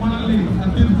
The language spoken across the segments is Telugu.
మనల్ని అత్యంత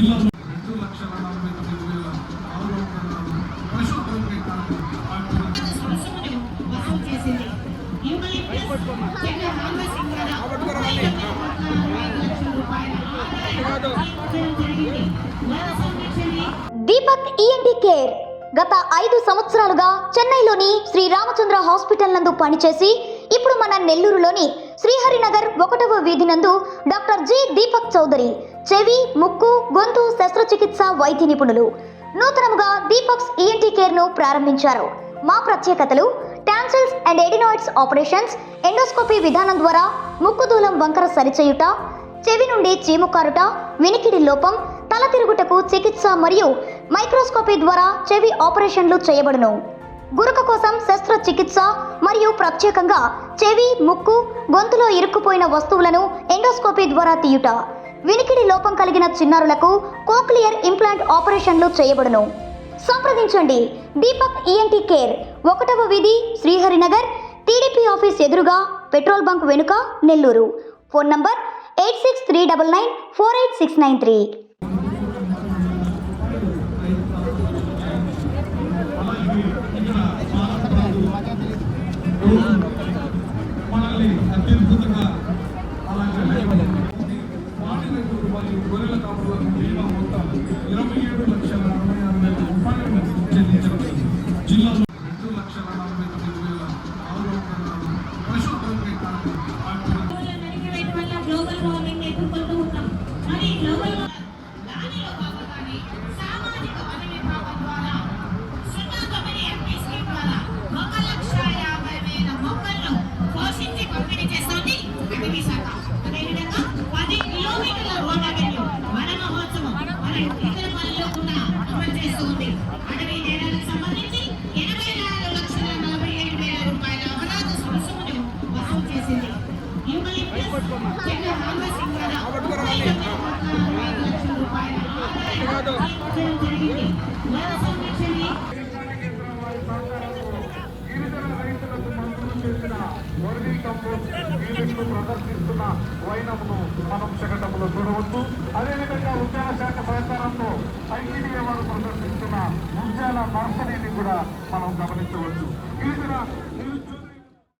జిల్లాలో రెండు లక్షల నలభై తొమ్మిది వేల ఆరు వందల దీపక్ ఈఎన్టీ కేర్ గత ఐదు సంవత్సరాలుగా చెన్నైలోని శ్రీ రామచంద్ర హాస్పిటల్ నందు పనిచేసి ఇప్పుడు మన నెల్లూరులోని శ్రీహరినగర్ ఒకటవ వీధి నందు డాక్టర్ జి. దీపక్ చౌదరి చెవి ముక్కు గొంతు శస్త్రచికిత్స వైద్య నిపుణులు. నూతనముగా దీపక్స్ ఈఎన్టీ కేర్ను ప్రారంభించారు. మా ప్రత్యేకతలు tonsils and adenoids operations endoscopy విధానం ద్వారా ముక్కు దూలం వంకర సరిచేయుట చెవి నుండి చీము కారుట వినికిడి లోపం తల తిరుగుటకు చికిత్స మరియు మైక్రోస్కోపీ ద్వారా చెవి ఆపరేషన్లు చేయబడును. గురక కోసం శస్త్రచికిత్స మరియు ప్రత్యేకంగా చెవి ముక్కు గొంతులో ఇరుక్కుపోయిన వస్తువులను ఎండోస్కోపీ ద్వారా తీయుట. వినికిడి లోపం కలిగిన చిన్నారులకు కోక్లియర్ ఇంప్లాంట్ ఆపరేషన్లు చేయబడును. సంప్రదించండి. దీపక్ ఈఎన్టీ కేర్ ఒకటవ వీధి శ్రీహరినగర్ టీడీపీ ఆఫీస్ ఎదురుగా పెట్రోల్ బంక్ వెనుక Nellore. Phone number eight six three double nine four eight six nine three. మనల్ని అత్యద్భుతంగా మరియు గొర్రెల కాపులకు బీమా చేస్తుంది అటవీ నేరాలకు సంబంధించి ఎనభై నాలుగు లక్షల నలభై ఏడు వేల రూపాయల అపరాధ రుసుమును వసూలు చేసింది. లక్షల రూపాయల ఆదాయం జరిగింది. వర్మీ కంపోస్ట్ యూనిట్లు ప్రదర్శిస్తున్న వైనమును మనం శకటంలో చూడవచ్చు అదేవిధంగా ఉద్యాన శాఖ సహకారంతో ఐటీడీఏ వారు ప్రదర్శిస్తున్న ఉద్యాన నర్సరీని కూడా మనం గమనించవచ్చు గిరిజన